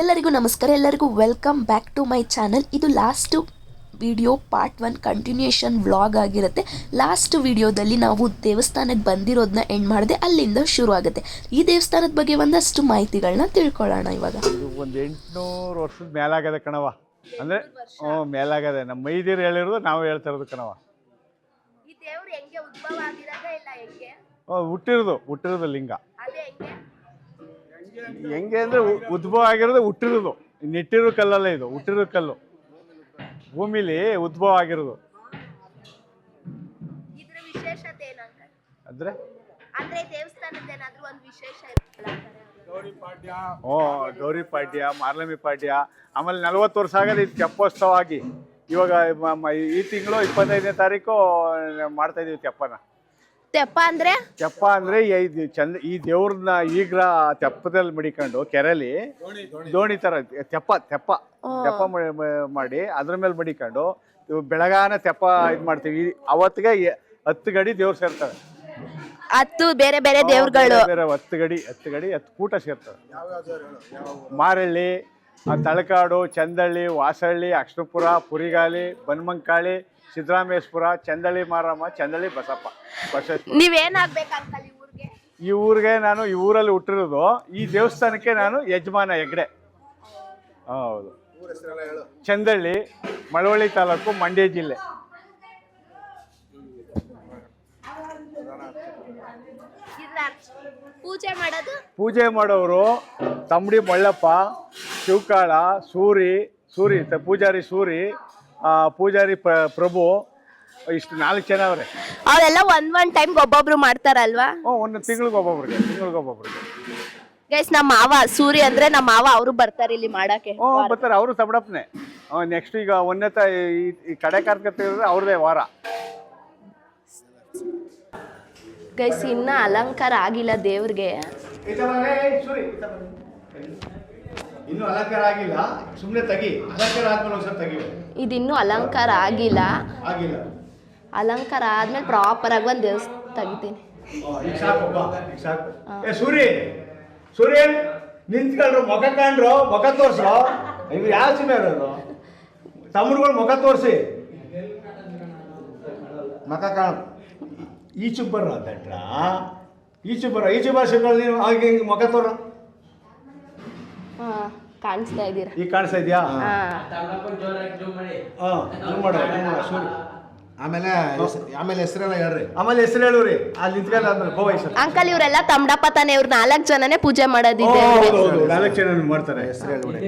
ಎಲ್ಲರಿಗೂ ನಮಸ್ಕಾರ ಎಲ್ಲರಿಗೂ welcome back to my channel ಇದು last video part one continuation vlog ಆಗಿರುತ್ತೆ. ಲಾಸ್ಟ್ ವಿಡಿಯೋದಲ್ಲಿ ನಾವು ದೇವಸ್ಥಾನಕ್ಕೆ ಬಂದಿರೋದನ್ನ ಎಂಡ್ ಮಾಡಿದೆ ಅಲ್ಲಿಂದ ಶುರು ಆಗುತ್ತೆ. ಈ ದೇವಸ್ಥಾನದ ಬಗ್ಗೆ ಒಂದಷ್ಟು ಮಾಹಿತಿಗಳನ್ನ ತಿಳ್ಕೊಳ್ಳೋಣ ಇವಾಗ. ಇದು ಒಂದು ಎಂಟುನೂರು ವರ್ಷದ ಮೇಲಾಗದೆ ಕಣವ ಅಂದರೆ ಹ್ಞೂ ಮೇಲಾಗದೆ ನಮ್ಮ ಮೈದೀರ್ ಹೇಳಿರೋದು ನಾವು ಹೇಳ್ತಾ ಇರೋದು ಕಣವ ಈ ದೇವ್ರು ಹೆಂಗೆ ಉದ್ಭವ ಆಗಿರೋದ ಇಲ್ಲ ಹುಟ್ಟಿರೋದು ಹುಟ್ಟಿರೋದು ಲಿಂಗ. ಅದೇ ಹೆಂಗೆ ಅಂದರೆ ಉದ್ಭವ ಆಗಿರೋದು ಹುಟ್ಟಿರೋದು. ನೆಟ್ಟಿರೋ ಕಲ್ಲಲ್ಲ ಇದು ಹುಟ್ಟಿರೋ ಕಲ್ಲು. ಭೂಮಿಲಿ ಉದ್ಭವ ಆಗಿರೋದು. ಇದ್ರ ವಿಶೇಷತೆ ಏನಂತ ಅಂದರೆ? ಅಂದ್ರೆ ದೇವಸ್ಥಾನದ ಏನಾದ್ರೂ ಒಂದು ವಿಶೇಷ ಇರುತ್ತಲ್ಲ ಓ ಗೌರಿ ಪಾಡ್ಯ ಮಾರ್ಲಮಿ ಪಾಡ್ಯ. ಆಮೇಲೆ ನಲ್ವತ್ತು ವರ್ಷ ಆಗದೆ ಇದು ತೆಪ್ಪೋತ್ಸವ ಆಗಿ. ಇವಾಗ ಮ- ಮ- ಈ ತಿಂಗಳು ಇಪ್ಪತ್ತೈದನೇ ತಾರೀಕು ಮಾಡ್ತಾ ಇದೀವಿ ತೆಪ್ಪನ ತೆಪ್ಪ ಅಂದ್ರೆ? ತೆಪ್ಪ ಅಂದ್ರೆ ಈ ಚಂದ ಈ ದೇವ್ರನ್ನ ಈಗ ತೆಪ್ಪದಲ್ಲಿ ಮಡಿಕೊಂಡು ಕೆರೆಲಿ ದೋಣಿ ತರ ತೆಪ್ಪ ತೆಪ್ಪ. ತೆಪ್ಪ ಮಾಡಿ ಅದ್ರ ಮೇಲೆ ಮಡಿಕೊಂಡು ಬೆಳಗಾನ ತೆಪ್ಪ ಇದು ಮಾಡ್ತೀವಿ. ಅವತ್ತಿಗೆ ಹತ್ತು ಗಡಿ ದೇವ್ರು ಸೇರ್ತಾರೆ. ಹತ್ತು ಬೇರೆ ಬೇರೆ ದೇವ್ರುಗಳು. ಬೇರೆ ಹತ್ತು ಗಡಿ ಹತ್ತು ಗಡಿ ಹತ್ತು ಕೂಟ ಸೇರ್ತವೆ ಮಾರಳ್ಳಿ ತಳಕಾಡು ಚಂದಳ್ಳಿ ವಾಸಳ್ಳಿ ಅಕ್ಷರಪುರ ಪುರಿಗಾಲಿ ಬನ್ಮಂಕಾಳಿ ಸಿದ್ದರಾಮೇಶ್ವರ ಚಂದಳ್ಳಿ ಮಾರಮ್ಮ ಚಂದಳ್ಳಿ ಬಸಪ್ಪ. ಬಸವೇಶ್ವರ. ಊರಿಗೆ? ಈ ಊರಿಗೆ ನಾನು ಈ ಊರಲ್ಲಿ ಹುಟ್ಟಿರೋದು. ಈ ದೇವಸ್ಥಾನಕ್ಕೆ ನಾನು ಯಜಮಾನ ಹೆಗ್ಡೆ. ಹೌದು. ಚಂದಳ್ಳಿ ಮಳವಳ್ಳಿ ತಾಲೂಕು ಮಂಡ್ಯ ಜಿಲ್ಲೆ. ಪೂಜೆ ಮಾಡೋದು? ಪೂಜೆ ಮಾಡೋರು ತಮ್ಮಡಿ ಮಳ್ಳಪ್ಪ ಶಿವಕಾಳ ಸೂರಿ ಸೂರಿ ತ- ಪೂಜಾರಿ ಸೂರಿ ಪೂಜಾರಿ ಪ್ರ- ಪ್ರಭು ಇಷ್ಟು ನಾಲ್ಕು ಜನ ಅವ್ರೆ. ಅವರೆಲ್ಲ ಒಂದ್ ಒಂದ್ ಟೈಮ್ ಒಬ್ಬೊಬ್ರು ಮಾಡ್ತಾರಲ್ವಾ? ಹ್ಞೂ ಒಂದು ತಿಂಗಳಿಗೆ ಒಬ್ಬೊಬ್ರಿಗೆ ತಿಂಗಳಿಗೆ ಒಬ್ಬೊಬ್ರಿಗೆ. ಗೈಸ್ ನಮ್ಮ ಮಾವ ಸೂರ್ಯ ಅಂದ್ರೆ ನಮ್ಮ ಮಾವ ಅವರು ಬರ್ತಾರೆ ಇಲ್ಲಿ ಮಾಡಕ್ಕೆ. ಹ್ಞೂ ಬರ್ತಾರೆ ಅವರು ತಬಡಪ್ಪನೆ ನೆಕ್ಸ್ಟ್ ಈಗ ಒಂದನೇ ತ ಈ- ಈ ಕಡೆ ಕಾರ್ಕತ್ತಿರೋದು ಅವ್ರದೇ ವಾರ. ಗೈಸ್ ಇನ್ನ ಅಲಂಕಾರ ಆಗಿಲ್ಲ ದೇವ್ರಿಗೆ. ಇನ್ನು ಅಲಂಕಾರ ಆಗಿಲ್ಲ. ಸುಮ್ಮನೆ ತೆಗಿ. ಅಲಂಕಾರ ಆದ್ಮೇಲೆ ಒಂದ್ಸಲ ತೆಗಿ. ಇದಿನ್ನೂ ಅಲಂಕಾರ ಆಗಿಲ್ಲ. ಆಗಿಲ್ಲ. ಅಲಂಕಾರ ಆದ್ಮೇಲೆ ಪ್ರಾಪರ್ ಆಗಿ ಒಂದು ದೇವಸ್ ತೆಗಿತೀನಿ. ಈಗ ಸಾಕು ಬಾ, ಈಗ ಸಾಕು. ಏ ಸೂರಿ. ಸೂರಿ ನಿಂತ್ಕೊಂಡ್ರು ಮುಖ ಕಾಣ್ರು ಮುಖ ತೋರ್ಸು. ಇವ್ರು ಯಾವ ಸಿನಿಮಾ ಇರೋದು? ತಮ್ಮರುಗಳು ಮುಖ ತೋರಿಸಿ. ಮುಖ ಕಾಣ. ಈಚು ಬರ್ರ ಈಚು ಈಚೆ ಬರ್ರ. ಈಚೆ ಬರ ಸಿಗೋದು ನೀವು ಹಾಗೆ ಹಿಂಗೆ ಮುಖ ತೋರ ಕಾಣಿಸ್ತಾ ಇದ್ದೀರಾ? ಈಗ ಕಾಣಿಸ್ತಾ ಇದೆಯಾ ಮಾಡು. zoom ಆಮೇಲೆ ಆಮೇಲೆ ಹೆಸರೆಲ್ಲ ಹೇಳ್ರಿ. ಆಮೇಲೆ ಹೆಸರು ಹೇಳುವ್ರಿ ಅಲ್ಲಿ ಆದ್ಮೇಲೆ ಕೋವೈ ಸರ್. ಅಂಕಲ್ ಇವರೆಲ್ಲ ತಮ್ಮಡಪ್ಪ ತಾನೆ ಇವ್ರು ನಾಲ್ಕು ಜನನೇ ಪೂಜೆ ಮಾಡೋದಿದೆ ನಾಲ್ಕು ಜನ ಮಾಡ್ತಾರೆ. ಹೆಸರು ಹೇಳ್ಬಿಡಿ.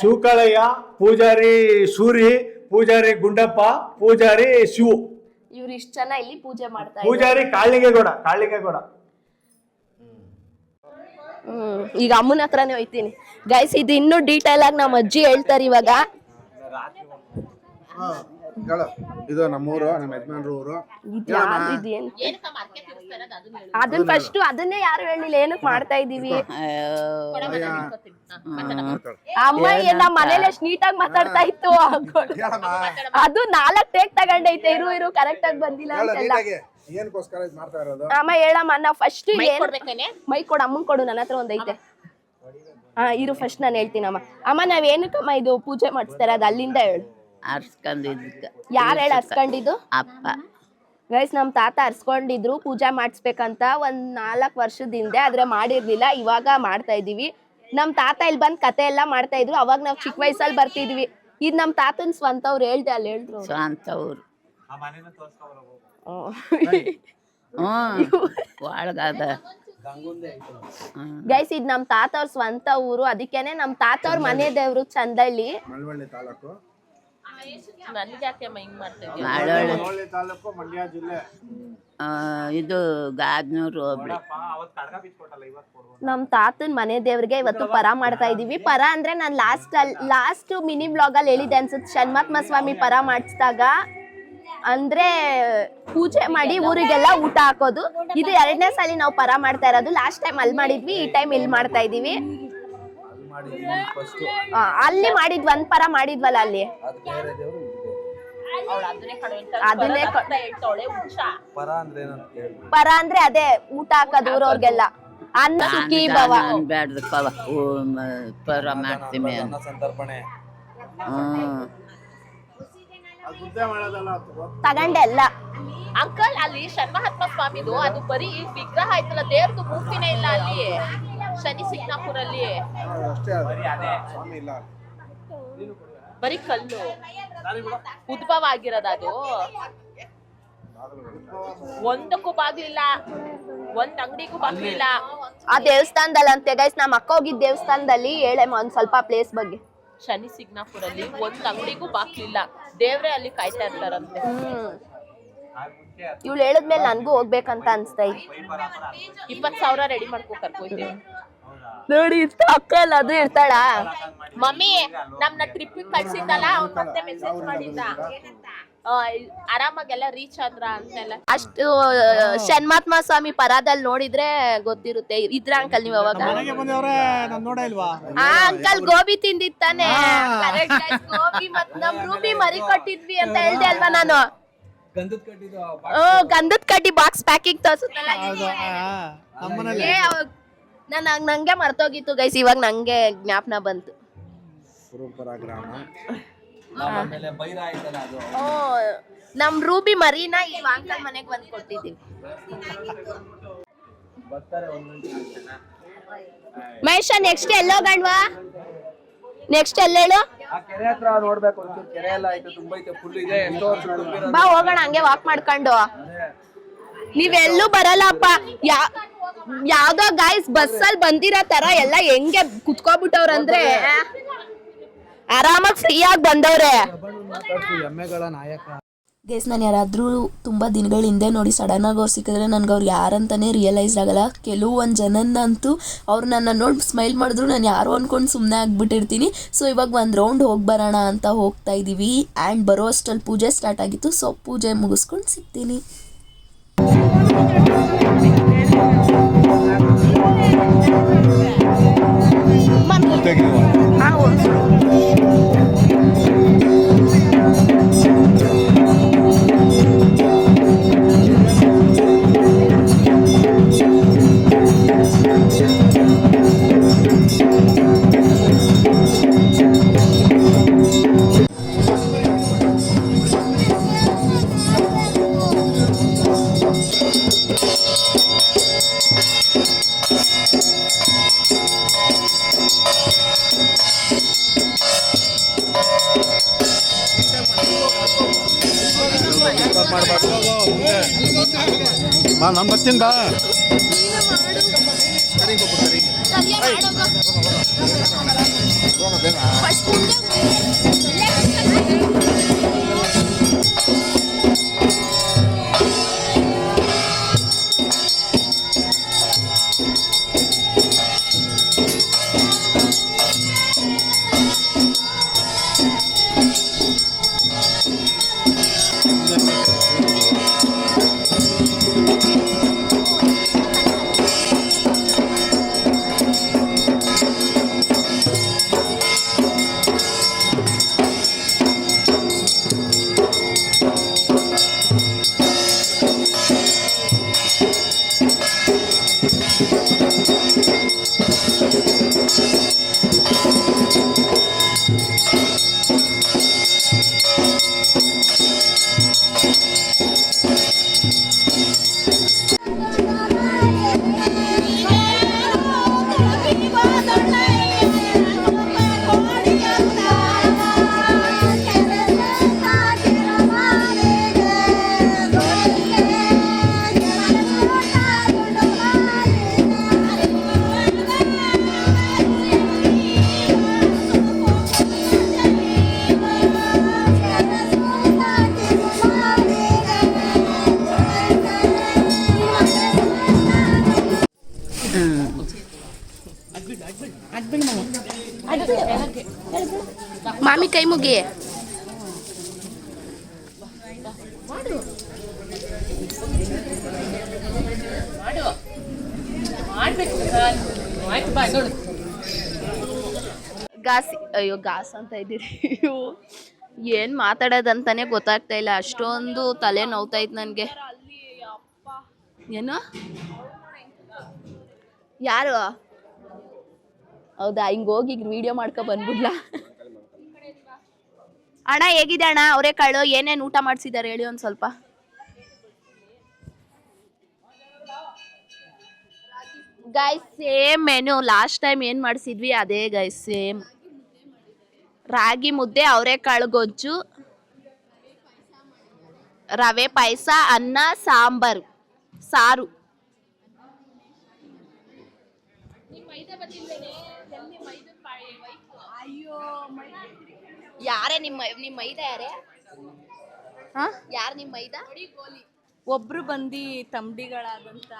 ಶಿವಕಾಳಯ್ಯ ಪೂಜಾರಿ ಸೂರಿ ಪೂಜಾರಿ ಗುಂಡಪ್ಪ ಪೂಜಾರಿ ಶಿವು. ಇವ್ರು ಇಷ್ಟ ಜನ ಇಲ್ಲಿ ಪೂಜೆ ಪೂಜಾರಿ ಇದ್ದಾರೆ. ಪೂಜಾರಿ ಕಾಳಿಗೆಗೌಡ ಕಾಳಿಗೆಗೌಡ. ಹ್ಮ್. ಈಗ ಅಮ್ಮನ ಹತ್ರನೇ ಹೋಯ್ತೀನಿ. ಗೈಸ್ ಇದು ಇನ್ನೂ ಡೀಟೇಲ್ ಆಗಿ ನಮ್ಮ ಅಜ್ಜಿ ಹೇಳ್ತಾರೆ ಇವಾಗ. ಇದು ನಮ್ಮೂರು ನಮ್ಮ ಯಜಮಾನ್ರ ಊರು. ಇದು ಯಾವ್ದು ಅದನ್ನ ಫಸ್ಟ್ ಅದನ್ನೇ ಯಾರು ಹೇಳಿಲ್ಲ ಏನಕ್ ಮಾಡ್ತಾ ಇದೀವಿ? ಅಮ್ಮ ಏನ್ ನಮ್ಮ ಮನೇಲಿ ಎಷ್ಟು ನೀಟಾಗಿ ಮಾತಾಡ್ತಾ ಇತ್ತು? ಅದು ನಾಲ್ಕು ಟೇಕ್ ತಗೊಂಡೈತೆ. ಇರು ಇರು ಕರೆಕ್ಟ್ ಆಗಿ ಬಂದಿಲ್ಲ ಅಂತೆಲ್ಲ. ಏನಕ್ಕೋಸ್ಕರ ಇದು ಮಾಡ್ತಾ ಇರೋದು? ಅಮ್ಮ ಹೇಳಮ್ಮ ನಾವು ಫಸ್ಟ್ ಮೈ ಕೊಡು ಅಮ್ಮನ್ ಕೊಡು ನನ್ನ ಹತ್ರ ಒಂದೈತೆ ಹಾ ಇರು ಫಸ್ಟ್ ನಾನು ಹೇಳ್ತೀನಮ್ಮ. ಅಮ್ಮ ನಾವ್ ಏನಕ್ಕಮ್ಮ ಇದು ಪೂಜೆ ಮಾಡಿಸ್ತಾರೆ ಅದು ಅಲ್ಲಿಂದ ಹೇಳು. ಯಾರ ಯಾರು ಹೇಳಿ ಹರ್ಸ್ಕೊಂಡಿದ್ದು ಅಪ್ಪ. ಗೈಸ್ ನಮ್ ತಾತ ಹರ್ಸ್ಕೊಂಡಿದ್ರು ಪೂಜೆ ಮಾಡಿಸ್ಬೇಕಂತ ಒಂದ್ ನಾಲ್ಕ್ ವರ್ಷದ ಹಿಂದೆ ಆದ್ರೆ ಮಾಡಿರ್ಲಿಲ್ಲ ಇವಾಗ ಮಾಡ್ತಾ ಇದೀವಿ. ನಮ್ ತಾತ ಇಲ್ಲಿ ಬಂದ್ ಕತೆ ಎಲ್ಲ ಮಾಡ್ತಾ ಇದ್ರು ಅವಾಗ ನಾವ್ ಚಿಕ್ಕ ವಯಸ್ಸಲ್ಲಿ ಬರ್ತಿದ್ವಿ. ಇದ್ ನಮ್ ತಾತನ್ ಸ್ವಂತ ಅವ್ರು ಹೇಳ್ದೆ ಅಲ್ಲಿ ಹೇಳಿದ್ರು ಸ್ವಂತ ಊರು ಹ್ಮ್. ಹ್ಞೂ ಒಳಗದ ಗೈಸ್ ಇದು ನಮ್ ತಾತ ಅವ್ರ ಸ್ವಂತ ಊರು. ಅದಕ್ಕೇನೆ ನಮ್ ತಾತ ಅವ್ರ ಮನೆ ದೇವ್ರು ಚಂದಳ್ಳಿ. ಮಳವಳ್ಳಿ ತಾಲೂಕು. ಮಾಡೊಳ್ಳೆ ತಾಲೂಕು ಮಂಡ್ಯ ಜಿಲ್ಲೆ. ಆ, ಇದು ಗಾದ್ನೂರು ಹೋಬ್ಳಿ ನಮ್ ತಾತನ್ ಮನೆ ದೇವ್ರಿಗೆ ಇವತ್ತು ಪರ ಮಾಡ್ತಾ ಇದೀವಿ. ಪರ ಅಂದ್ರೆ ನಾನ್ ಲಾಸ್ಟ್ ಲಾಸ್ಟ್ ಮಿನಿ ಬ್ಲಾಗ್ ಅಲ್ಲಿ ಹೇಳಿದೆ ಅನ್ಸುತ್ತೆ. ಷಣ್ಮಾತ್ಮ ಸ್ವಾಮಿ ಪರ ಮಾಡಿಸಿದಾಗ. ಅಂದ್ರೆ ಪೂಜೆ ಮಾಡಿ ಊರಿಗೆಲ್ಲ ಊಟ ಹಾಕೋದು. ಇದು ಎರಡನೇ ಸಲ ನಾವು ಪರ ಮಾಡ್ತಾ ಇರೋದು. ಲಾಸ್ಟ್ ಟೈಮ್ ಅಲ್ಲಿ ಮಾಡಿದ್ವಿ ಈ ಟೈಮ್ ಇಲ್ಲಿ ಮಾಡ್ತಾ ಇದೀವಿ ಅಲ್ಲಿ ಮಾಡಿದ್ವಿ ಒಂದ್ ಪರ ಮಾಡಿದ್ವಲ್ಲ ಅಲ್ಲಿ? ಅದನ್ನೇ ಪರ ಅಂದ್ರೆ ಅದೇ ಊಟ ಹಾಕೋದು ಊರವ್ರಿಗೆಲ್ಲ. ಅನ್ನ ಸುಖಿ ಭವ. ಪರ ಮಾಡ್ತೀವಿ ಹ್ಮ್. ತಗಂಡೆ ಅಲ್ಲ ಅಂಕಲ್ ಅಲ್ಲಿ ಷಣ್ಮಹಾತ್ಮ ಸ್ವಾಮಿದು ಅದು ಬರೀ ವಿಗ್ರಹ ಆಯ್ತಲ್ಲ ದೇವ್ರದ್ದು ಮೂರ್ತಿನೇ ಇಲ್ಲ ಅಲ್ಲಿ. ಶನಿ ಸಿಗ್ನಾಪುರ ಅಲ್ಲಿ ಅದು. ಸ್ವಾಮಿ ಇಲ್ಲ ಬರೀ ಕಲ್ಲು. ಉದ್ಭವ ಆಗಿರದ ಅದು ಒಂದಕ್ಕೂ ಬಾಗ್ಲಿಲ್ಲ ಒಂದ್ ಅಂಗಡಿಗೂ ಬಾಗ್ಲಿಲ್ಲ ಆ ದೇವಸ್ಥಾನದಲ್ಲಿ ಅಂತೆ ಗೈಸ್ ನಮ್ಮ ಅಕ್ಕ ಹೋಗಿದ್ದ ದೇವಸ್ಥಾನದಲ್ಲಿ ಹೇಳಮ್ಮ ಒಂದ್ ಸ್ವಲ್ಪ ಪ್ಲೇಸ್ ಬಗ್ಗೆ. ಶನಿ ಸಿಗ್ನಾಪುರಲ್ಲಿ ಒಂದ್ ಅಂಗಡಿಗೂ ಬಾಕ್ಲಿಲ್ಲ ದೇವ್ರೇ ಅಲ್ಲಿ ಕಾಯ್ತಾ ಇರ್ತಾರಂತೆ. ಇವ್ಳು ಹೇಳಿದ್ಮೇಲೆ ನನ್ಗೂ ಹೋಗ್ಬೇಕಂತ ಅನ್ಸ್ತೈತಿ ಇಪ್ಪತ್ ಸಾವಿರ ರೆಡಿ ಮಾಡ್ಕೊ ಕರ್ಕೊಯ್ತೀವಿ. ನೋಡಿ ಅಕ್ಕ ಎಲ್ಲ ಅದು ಇರ್ತಾಳ. ಮಮ್ಮಿ ನಮ್ನ ಟ್ರಿಪ್ ಕಳ್ಸಿದ್ದಲ್ಲ ಅವ್ನ್ ಮತ್ತೆ ಮೆಸೇಜ್ ಮಾಡಿದ್ದ. ಆ, ಆರಾಮಾಗೆಲ್ಲ ರೀಚ್ ಆದ್ರ ಅಂತೆಲ್ಲ. ಅಷ್ಟು ಶನ್ಮಾತ್ಮ ಸ್ವಾಮಿ ಪರಾದಲ್ಲಿ ನೋಡಿದ್ರೆ ಗೊತ್ತಿರುತ್ತೆ. ಇದ್ರ ಅಂಕಲ್ ನೀವ್ ಅವಾಗ? ಆ ಅಂಕಲ್ ಗೋಬಿ ತಿಂದಿತ್ತಾನೆ ಗೋಬಿ ಮತ್ ನಮ್ ರೂಬಿ ಮರಿ ಕೊಟ್ಟಿದ್ವಿ ಅಂತ ಹೇಳ್ದೆ ಅಲ್ವಾ ನಾನು? ಗಂಧದ ಕಟ್ಟಿದ್ದು ಓ ಗಂಧದ ಕಡ್ಡಿ ಬಾಕ್ಸ್ ಪ್ಯಾಕಿಂಗ್ ತೋರ್ಸುತ್ತಲ್ಲ? ನಮ್ಮನೇಲಿ. ಏ ಅವಾಗ ನಾನು ಹಂಗ್ ನಂಗೆ ಮರ್ತೋಗಿತ್ತು ಗೈಸ್ ಇವಾಗ ನಂಗೆ ಜ್ಞಾಪನ ಬಂತು. ಗ್ರಾಮ. ಆಮೇಲೆ ಬೈರ ಆಯ್ತಲ್ಲ ಅದು. ಓ ನಮ್ ರೂಬಿ ಮರೀನಾ ಈ ಅಂಕಲ್ ಮನೆಗೆ ಬಂದು ಕೊಟ್ಟಿದ್ದೀವಿ. ಬರ್ತಾರೆ ಒಂದೊಂದು ಮಹೇಶ ನೆಕ್ಸ್ಟ್ ಎಲ್ಲೋ ಗಣ್ವಾ ನೆಕ್ಸ್ಟ್ ಎಲ್ಲೇಳು ಆ ಕೆರೆ ಹತ್ರ ನೋಡ್ಬೇಕು ಒಂಚೂರು ಕೆರೆ ಎಲ್ಲ ಆಯ್ತು ತುಂಬಾ ಐತೆ ಫುಲ್ ಇದೆ ಎಷ್ಟೋ ವರ್ಷ ತುಂಬಿರೋದು. ಬಾ ಹೋಗೋಣ ಹಂಗೆ ವಾಕ್ ಮಾಡ್ಕೊಂಡು. ನೀವೆಲ್ಲೂ ಬರಲ್ಲಪ್ಪ. ಯಾ ಯಾವ್ದೋ ಗಾಯ್ಸ್ ಬಸ್ಸಲ್ಲಿ ಬಂದಿರೋ ತರ ಎಲ್ಲ ಹೆಂಗೆ ಕುತ್ಕೋಬಿಟ್ಟವ್ರಂದ್ರೆ ಆರಾಮಾಗಿ ಫ್ರೀ ಆಗಿ ಬಂದವ್ರೆ. ಗೈಸ್ ನಾನು ಯಾರಾದರೂ ತುಂಬ ದಿನಗಳ ಹಿಂದೆ ನೋಡಿ ಸಡನ್ನಾಗಿ ಅವ್ರು ಸಿಕ್ಕಿದ್ರೆ ನನಗೆ ಅವ್ರು ಯಾರಂತಾನೆ ರಿಯಲೈಸ್ ಆಗಲ್ಲ. ಕೆಲವೊಂದು ಜನನಂತೂ ಅವ್ರು ನನ್ನ ನೋಡಿ ಸ್ಮೈಲ್ ಮಾಡಿದ್ರು ನಾನು ಯಾರೋ ಅಂದ್ಕೊಂಡು ಸುಮ್ಮನೆ ಆಗಿಬಿಟ್ಟಿರ್ತೀನಿ. ಸೊ ಇವಾಗ ಒಂದು ರೌಂಡ್ ಹೋಗಿ ಬರೋಣ ಅಂತ ಹೋಗ್ತಾ ಇದ್ದೀವಿ ಆ್ಯಂಡ್ ಬರೋ ಅಷ್ಟಲ್ಲಿ ಪೂಜೆ ಸ್ಟಾರ್ಟ್ ಆಗಿತ್ತು. ಸೊ ಪೂಜೆ ಮುಗಿಸ್ಕೊಂಡು ಸಿಗ್ತೀನಿ. 되게 와. 아, 원. ಬರ್ತೀನಿ ಬಾ ಮಾಮಿ ಕೈ ಮುಗಿ. ಗಾಸಿ, ಅಯ್ಯೋ, ಗಾಸ್ ಅಂತ ಇದ್ದೀರಿ. ಏನ್ ಮಾತಾಡೋದಂತಾನೆ ಗೊತ್ತಾಗ್ತಾ ಇಲ್ಲ. ಅಷ್ಟೊಂದು ತಲೆ ನೋವ್ತಾ ಇತ್ತು ನನಗೆ. ಏನು? ಯಾರು? ಹೌದಾ ಹಿಂಗೋಗಿ ಹೋಗಿ ವಿಡಿಯೋ ಮಾಡ್ಕೊ ಬಂದ್ಬಿಡ್ಲಾ? ಅಣ್ಣ ಹೇಗಿದೆ ಅಣ್ಣ? ಅವರೇ ಕಾಳು, ಏನೇನ್ ಊಟ ಮಾಡಿಸಿದ್ದಾರೆ ಹೇಳಿ ಒಂದ್ ಸ್ವಲ್ಪ. Guys same menu last time ಏನು ಮಾಡಿಸಿದ್ವಿ? ಅದೇ ಗೈಸ್ ಸೇಮ್ ರಾಗಿ ಮುದ್ದೆ ಅವರೆಕಾಳು ಗೊಜ್ಜು, ರವೆ ಪಾಯಸ, ಅನ್ನ, ಸಾಂಬಾರು, ಸಾರು. ಯಾರೇ ನಿಮ್ಮ ನಿಮ್ಮ ಮೈದ ಯಾರೇ? ಯಾರು ನಿಮ್ಮ ಮೈದ? ಒಬ್ರು ಬಂದು ತಂಬಡಿಗಳಾದಂತ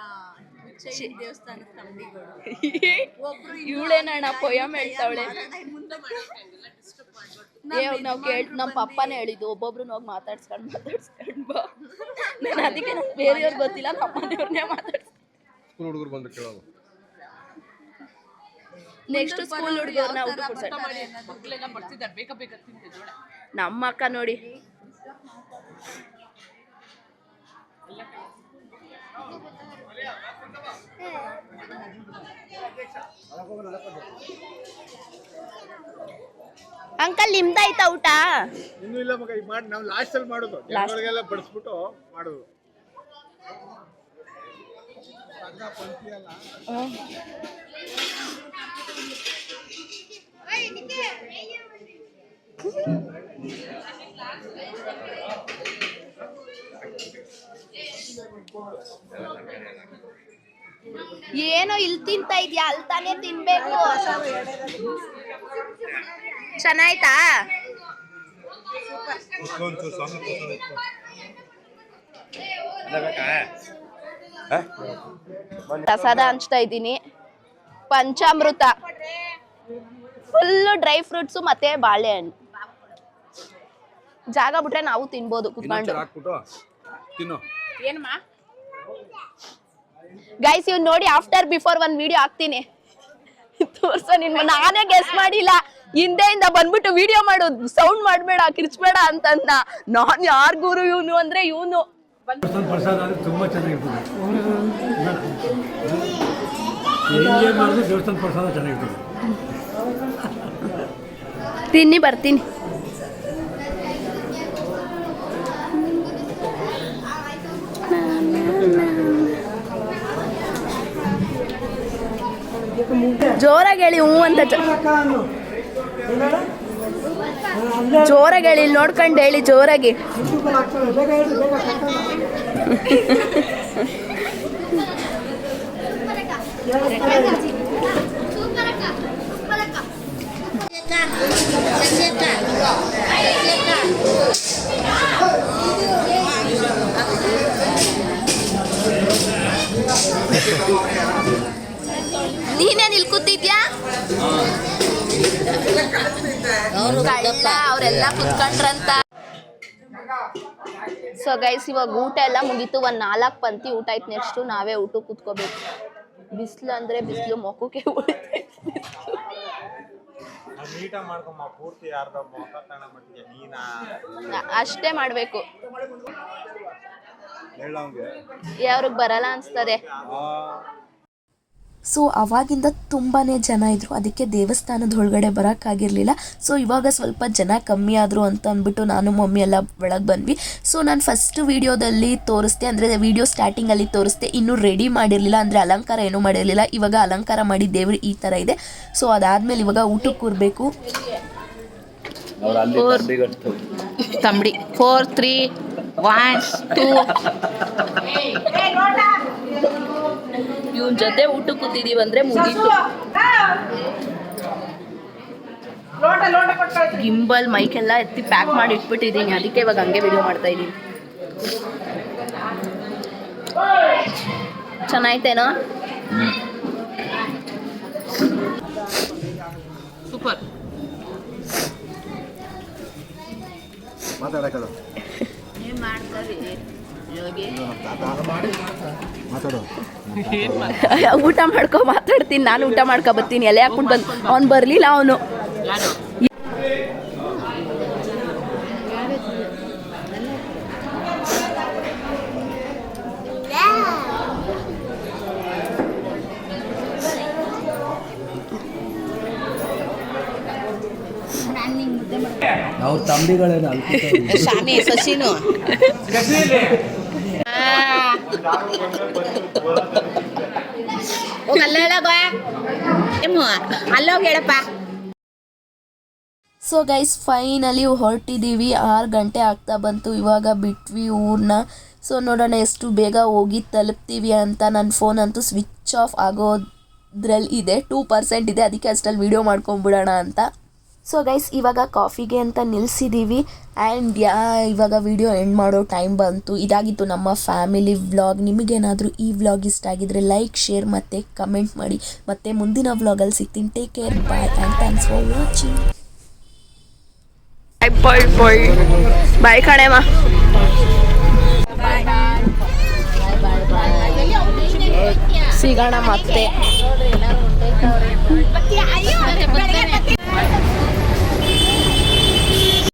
ದೇವಸ್ಥಾನದ ತಂಬಡಿಗಳು ಇವಳೇನಣ್ಣ ಪೊಯಮ್ ಹೇಳ್ತಾವಳೆ? ನಾವು ಕೇಳ್ ನಮ್ಮ ಪಪ್ಪನೇ ಹೇಳಿದ್ದು ಒಬ್ಬೊಬ್ರು ಹೋಗಿ ಮಾತಾಡ್ಸ್ಕೊಂಡು ಮಾತಾಡ್ಸ್ಕೊಂಡು ಬಾ. ನಾನು ಅದಕ್ಕೆ ನಂಗೆ ಬೇರೆಯವ್ರು ಗೊತ್ತಿಲ್ಲ ನಮ್ಮ ಮನೆಯವ್ರನ್ನೇ ಮಾತಾಡ್ಸ್ಕೊಂಡು ಹುಡುಗರು ಬಂದು ಕೇಳೋದು. ನೆಕ್ಸ್ಟ್ ಸ್ಕೂಲ್ ಹುಡುಗರನ್ನ ಊಟ ಕೊಡ್ಸೋಣ ನಮ್ಮ ಅಕ್ಕ ನೋಡಿ. ಅಂಕಲ್ ನಿಮ್ದಾಯ್ತಾ ಊಟ? ಇನ್ನು ಇಲ್ಲ ಮಗ ಈಗ ಮಾಡಿ ನಾವು ಲಾಸ್ಟ್ ಅಲ್ಲಿ ಮಾಡೋದು. ಜನಗಳಿಗೆಲ್ಲ ಬಡಿಸ್ಬಿಟ್ಟು ಮಾಡೋದು. ಏನೋ ಇಲ್ಲಿ ತಿಂತ ಇದ್ಯಾ? ಅಲ್ಲಿ ತಾನೇ ತಿನ್ಬೇಕು. ಚೆನ್ನಾಯ್ತಾ? ಪ್ರಸಾದ ಹಂಚ್ತಾ ಇದ್ದೀನಿ. ಪಂಚಾಮೃತ. ಫುಲ್ಲು ಡ್ರೈ ಫ್ರೂಟ್ಸು ಮತ್ತೆ ಬಾಳೆಹಣ್ಣು. ಜಾಗ ಬಿಟ್ರೆ ನಾವು ತಿನ್ಬೋದು ಕುತ್ಕೊಂಡು. ಹಾಕ್ಬಿಟ್ಟು ತಿನ್ನು. ಏನಮ್ಮ ಗೈಸ್ ಇವ್ ನೋಡಿ ಆಫ್ಟರ್ ಬಿಫೋರ್ ಒಂದ್ ವಿಡಿಯೋ ಹಾಕ್ತೀನಿ. ತೋರ್ಸ ನಿನ್ ನಾನೇ ಗೆಸ್ ಮಾಡಿಲ್ಲ. ಹಿಂದೆಯಿಂದ ಬಂದ್ಬಿಟ್ಟು ವಿಡಿಯೋ ಮಾಡು ಸೌಂಡ್ ಮಾಡ್ಬೇಡ ಕಿರ್ಚ್ಬೇಡ ಅಂತಂದ. ನಾನ್ ಯಾರ್ ಗುರು ಇವನು ಅಂದ್ರೆ ಇವನು ಪ್ರಸಾದ ಅಂದ್ರೆ ತುಂಬ ಚೆನ್ನಾಗಿರ್ತದೆ ಹೆಂಗೆ ಮಾಡಿದ್ರು ದೇವಸ್ಥಾನ ಪ್ರಸಾದ ಚೆನ್ನಾಗಿರ್ತದೆ. ತಿನ್ನಿ ಬರ್ತೀನಿ. ಜೋರಾಗಿ ಹೇಳಿ ಹ್ಞೂ ಅಂತ ಜೋರಾಗಿ ಹೇಳಿ ಇಲ್ಲಿ ನೋಡ್ಕೊಂಡು ಹೇಳಿ ಜೋರಾಗಿ. ನೀನೇನ್ ಇಲ್ಲಿ ಕೂತಿದ್ಯಾ ಕಳ್ಳ ಅವರೆಲ್ಲ ಕುತ್ಕೊಂಡ್ರಂತ. ಸೊ ಗೈಸ್ ಇವಾಗ ಊಟ ಎಲ್ಲ ಮುಗೀತು. ಒಂದ್ ನಾಲ್ಕು ಪಂತಿ ಊಟ ಆಯ್ತು ನೆಕ್ಸ್ಟ್ ನಾವೇ ಊಟ ಕೂತ್ಕೋಬೇಕು. ಬಿಸಿಲು ಅಂದ್ರೆ ಬಿಸಿಲು ಮೊಕ್ಕಕ್ಕೆ ಅಷ್ಟೇ ಮಾಡ್ಬೇಕು. ಯಾವ್ರಿಗೆ ಬರಲ್ಲ ಅನ್ಸ್ತದೆ. ಸೊ ಅವಾಗಿಂದ ತುಂಬಾ ಜನ ಇದ್ದರು ಅದಕ್ಕೆ ದೇವಸ್ಥಾನದ ಒಳಗಡೆ ಬರೋಕ್ಕಾಗಿರಲಿಲ್ಲ. ಸೊ ಇವಾಗ ಸ್ವಲ್ಪ ಜನ ಕಮ್ಮಿ ಆದರು ಅಂತ ಅಂದ್ಬಿಟ್ಟು ನಾನು ಮಮ್ಮಿ ಎಲ್ಲ ಒಳಗೆ ಬಂದ್ವಿ. ಸೊ ನಾನು ಫಸ್ಟ್ ವೀಡಿಯೋದಲ್ಲಿ ತೋರಿಸ್ದೆ ಅಂದರೆ ವೀಡಿಯೋ ಸ್ಟಾರ್ಟಿಂಗಲ್ಲಿ ತೋರಿಸ್ದೆ. ಇನ್ನೂ ರೆಡಿ ಮಾಡಿರಲಿಲ್ಲ ಅಂದರೆ ಅಲಂಕಾರ ಏನೂ ಮಾಡಿರಲಿಲ್ಲ. ಇವಾಗ ಅಲಂಕಾರ ಮಾಡಿ ದೇವ್ರು ಈ ಥರ ಇದೆ. ಸೊ ಅದಾದಮೇಲೆ ಇವಾಗ ಊಟಕ್ಕೆ ಕೂರಬೇಕು. ತಂಬಡಿ ಫೋರ್ ತ್ರೀ ಒನ್ ಟೂ ಇವನ್ ಜೊತೆ ಊಟ ಕೂತಿದೀವಿ ಅಂದ್ರೆ ಮುಗೀತು. ಗಿಂಬಲ್ ಮೈಕೆಲ್ಲ ಎತ್ತಿ ಪ್ಯಾಕ್ ಮಾಡಿ ಇಟ್ಬಿಟ್ಟಿದ್ದೀನಿ. ಅದಕ್ಕೆ ಇವಾಗ ಹಂಗೆ ವಿಡಿಯೋ ಮಾಡ್ತಾ ಇದೀನಿ. ಚೆನ್ನಾಯ್ತೇನೋ? ಸೂಪರ್. ಮಾತಾಡಕ್ಕಲ್ಲ ಏನ್ ಮಾಡ್ತಾರಿ ಊಟ ಮಾಡ್ಕೊ ಮಾತಾಡ್ತೀನಿ. ನಾನು ಊಟ ಮಾಡ್ಕೊ ಬರ್ತೀನಿ. ಎಲೆ ಹಾಕ್ಬಿಟ್ಟು ಬಂದು ಅವ್ನು ಬರಲಿಲ್ಲ ಅವನು. ಅವ್ರ ತಂಬಿಗಳೇನು ಶಾನೆ ಸಸಿನು. ಸೊ ಗೈಸ್ ಫೈನಲಿ ಹೊರಟಿದ್ದೀವಿ. ಆರು ಗಂಟೆ ಆಗ್ತಾ ಬಂತು. ಇವಾಗ ಬಿಟ್ವಿ ಊರನ್ನ ಸೊ ನೋಡೋಣ ಎಷ್ಟು ಬೇಗ ಹೋಗಿ ತಲುಪ್ತೀವಿ ಅಂತ. ನನ್ನ ಫೋನ್ ಅಂತೂ ಸ್ವಿಚ್ ಆಫ್ ಆಗೋದ್ರಲ್ಲಿ ಇದೆ. ಟೂ ಪರ್ಸೆಂಟ್ ಇದೆ. ಅದಕ್ಕೆ ಅಷ್ಟಲ್ಲಿ ವೀಡಿಯೋ ಮಾಡ್ಕೊಂಬಿಡೋಣ ಅಂತ. ಸೊ ಗೈಸ್ ಇವಾಗ ಕಾಫಿಗೆ ಅಂತ ನಿಲ್ಲಿಸಿದ್ದೀವಿ ಆ್ಯಂಡ್ ಯಾ ಇವಾಗ ವಿಡಿಯೋ ಎಂಡ್ ಮಾಡೋ ಟೈಮ್ ಬಂತು. ಇದಾಗಿತ್ತು ನಮ್ಮ ಫ್ಯಾಮಿಲಿ ವ್ಲಾಗ್ ನಿಮಗೇನಾದರೂ ಈ ವ್ಲಾಗ್ ಇಷ್ಟ ಆಗಿದ್ರೆ ಲೈಕ್ ಶೇರ್ ಮತ್ತು ಕಮೆಂಟ್ ಮಾಡಿ. ಮತ್ತು ಮುಂದಿನ ವ್ಲಾಗಲ್ಲಿ ಸಿಗ್ತೀನಿ. Take care bye and thanks for watching bye bye bye ಕಣೆಮ್ಮ ಸಿಗೋಣ ಮತ್ತೆ.